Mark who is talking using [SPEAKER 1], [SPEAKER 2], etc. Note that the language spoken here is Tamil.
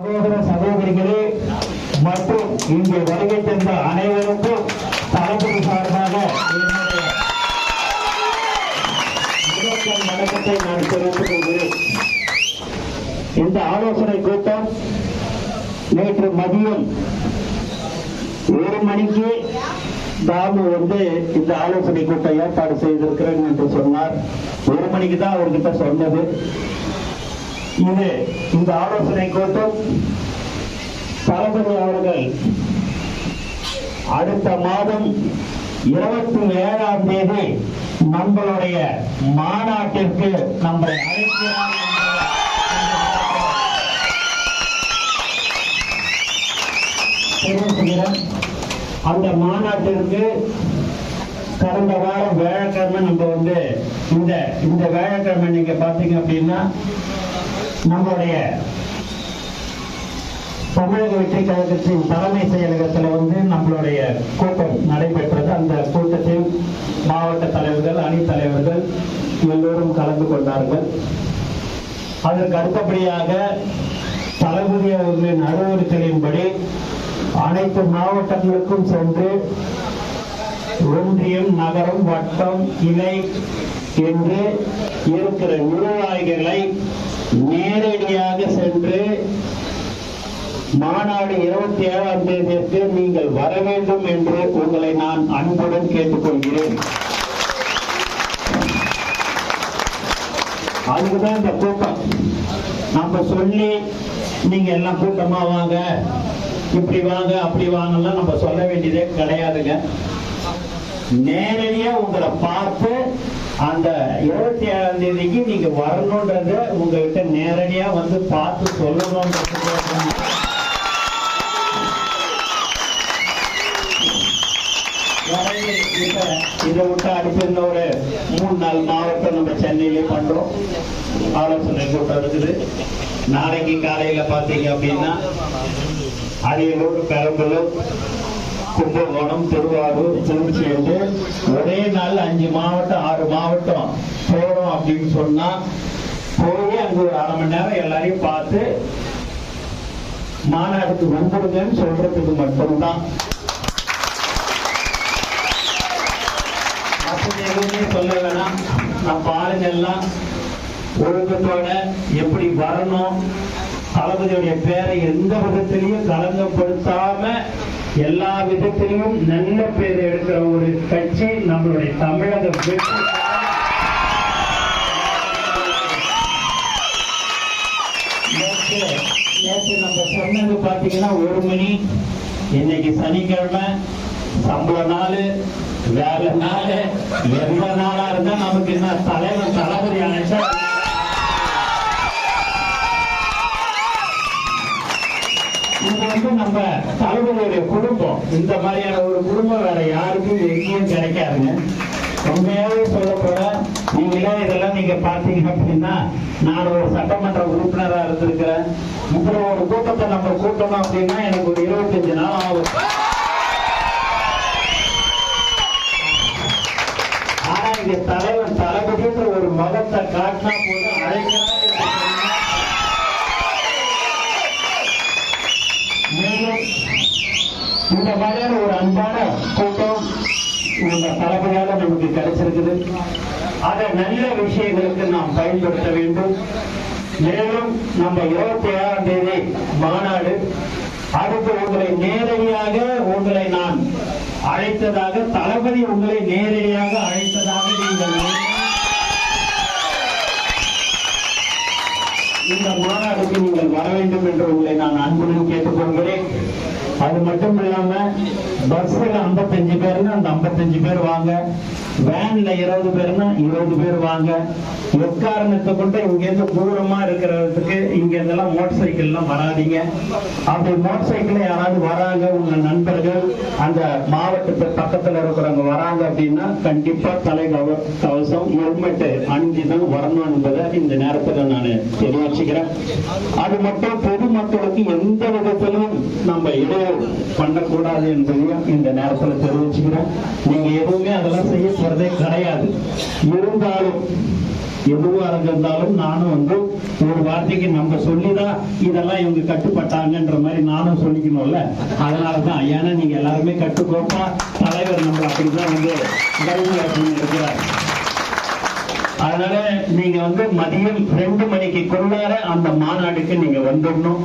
[SPEAKER 1] சகோதர சகோதரிகளே மற்றும் இங்கே வருகை தந்த அனைவருக்கும் தளபதி சார்பாக வணக்கத்தை நான் தெரிவித்துக் கொள்கிறேன். இந்த ஆலோசனை கூட்டம் நேற்று மதியம் ஒரு மணிக்கு தாமு வந்து இந்த ஆலோசனை கூட்டம் ஏற்பாடு செய்திருக்கிறேன் என்று சொன்னார். ஒரு மணிக்கு தான் அவர்கிட்ட சொன்னது. இது இந்த ஆலோசனை கூட்டம் தளபதி அவர்கள் அடுத்த மாதம் இருபத்தி ஏழாம் தேதி நம்மளுடைய மாநாட்டிற்கு நம்மை அழைக்கிறார் அந்த மாநாட்டிற்கு கடந்த வாரம் வியாழக்கிழமை நம்ம வந்து இந்த இந்த வியாழக்கிழமை நீங்க பாத்தீங்க அப்படின்னா நம்மளுடைய தமிழக வெற்றி கழகத்தின் தலைமை செயலகத்தில் வந்து நம்மளுடைய கூட்டம் நடைபெற்றது. அந்த கூட்டத்தில் மாவட்ட தலைவர்கள் அணி தலைவர்கள் எல்லோரும் கலந்து கொண்டார்கள். அதற்கு அடுத்தபடியாக தளபதி அவர்களின் அறிவுறுத்தலின்படி அனைத்து மாவட்டங்களுக்கும் சென்று ஒன்றியம் நகரம் வட்டம் கிளை என்று இருக்கிற நிர்வாகிகளை நேரடியாக சென்று மாநாடு இருபத்தி ஏழாம் தேதிக்கு நீங்கள் வர வேண்டும் என்று உங்களை நான் அன்புடன் கேட்டுக்கொள்கிறேன். அதுக்குதான் இந்த கூட்டம். நம்ம சொல்லி நீங்க எல்லாம் கூட்டமா வாங்க. இப்படி வாங்க அப்படி வாங்கலாம் நம்ம சொல்ல வேண்டியதே கிடையாதுங்க. நேரடியா உங்களை பார்த்து அந்த இருபத்தி ஏழாம் தேதிக்கு நீங்க வரணுன்றத உங்ககிட்ட நேரடியா வந்து பார்த்து சொல்லணும் இதை விட்டு அடுத்து இன்னொரு மூணு நாலு மாவட்டம் நம்ம சென்னையிலே பண்றோம். ஆலோசனை கூட்டம் இருக்குது. நாளைக்கு காலையில பாத்தீங்க அப்படின்னா அரியலூர் பெரம்பலூர் கும்பகோணம் திருவாரூர் திருச்சி என்று ஒரே நாள் அஞ்சு மாவட்டம் ஆறு மாவட்டம் போறோம் அப்படின்னு சொன்னா போய் அங்க ஒரு அரை மணி நேரம் எல்லாரையும் பார்த்து மாநாடுக்கு வந்துடுங்கன்னு சொல்றதுக்கு மட்டும்தான். அப்படி எதுவுமே சொல்ல வேணாம். நம்ம ஆளுங்க எல்லாம் ஒழுக்கத்தோட எப்படி வரணும் தளபதியுடைய பேரை எந்த விதத்திலையும் களங்கப்படுத்தாம எல்லா விதத்திலையும் நல்ல பேர் எடுக்கிற ஒரு கட்சி நம்மளுடைய தமிழக வெற்றி நேற்று நம்ம சொன்னது பாத்தீங்கன்னா ஒரு மணி இன்னைக்கு சனிக்கிழமை சம்பள நாள் வேலை நாள் எந்த நாளா இருந்தா நமக்கு என்ன தலை தளபதி அழைச்சா இது வந்து நம்ம தளபதியுடைய குடும்பம். இந்த மாதிரியான ஒரு குடும்பம் வேற யாருக்கும் எங்கேயும் கிடைக்காதுங்க. உண்மையாவே சொல்ல போல நீங்களே இதெல்லாம் நீங்க பாத்தீங்க அப்படின்னா நான் ஒரு சட்டமன்ற உறுப்பினரா இருந்திருக்கிறேன். இப்படி ஒரு கூட்டத்தை நம்ம கூட்டணும் அப்படின்னா எனக்கு ஒரு இருபத்தஞ்சு நாள் ஆகும். ஆனா இங்க தலைவர் தளபதின்ற ஒரு மதத்தை காட்டினா போதும். அழைக்கிறார் என்று சொன்னா, மேலும் இந்த மாதிரியான ஒரு அன்பான கூட்டம் நம்ம தளபதியால நமக்கு கிடைச்சிருக்குது. அதை நல்ல விஷயங்களுக்கு நாம் பயன்படுத்த வேண்டும். மேலும் நம்ம இருபத்தி ஏழாம் தேதி மாநாடு. அடுத்து உங்களை நேரடியாக உங்களை நான் அழைத்ததாக தளபதி உங்களை நேரடியாக அழைத்ததாக நீங்கள் இந்த மாநாடுக்கு நீங்கள் வர வேண்டும் என்று உங்களை நான் அன்புடன் கேட்டுக்கொள்கிறேன். அது மட்டும் இல்லாம பஸ்ல 55 பேர்னா அந்த 55 பேர் வாங்க. வேன்ல இருபது பேர்னா இருபது பேர் வாங்க. எக்காரணத்தை கொண்டு இங்க இருந்து தூரமா இருக்கிறதுக்கு இங்க இருந்தெல்லாம் மோட்டர் சைக்கிள் எல்லாம் வராதீங்க. அப்படி மோட்டர் சைக்கிள் யாராவது வராங்க உங்க நண்பர்கள் அந்த மாவட்டத்து பக்கத்துல இருக்கிறவங்க வராங்க அப்படின்னா கண்டிப்பா தலை கவ- கவசம் ஹெல்மெட் அணிஞ்சுதான் வரணும் என்பதை இந்த நேரத்துல நான் தெரிவிச்சுக்கிறேன் அது மட்டும் பொதுமக்களுக்கு எந்த விதத்திலும் நம்ம இடையூறு பண்ணக்கூடாது என்பதையும் இந்த நேரத்துல தெரிவிச்சுக்கிறேன். நீங்க எதுவுமே அதெல்லாம் செய்ய போறதே கிடையாது. இருந்தாலும் எதுவா இருந்தாலும் நானும் வந்து ஒரு வார்த்தைக்கு நம்ம சொல்லிதான் இதெல்லாம் இவங்க கட்டுப்பட்டாங்கன்ற மாதிரி நானும் சொல்லிக்கணும்ல. அதனாலதான் ஏன்னா நீங்க எல்லாருமே கட்டுக்கோப்பா தலைவர் நம்ம அப்படிதான் வந்து இருக்கிறார். அதனால நீங்க வந்து மதியம் ரெண்டு மணிக்கு கொள்ளார அந்த மாநாடுக்கு நீங்க வந்துடணும்.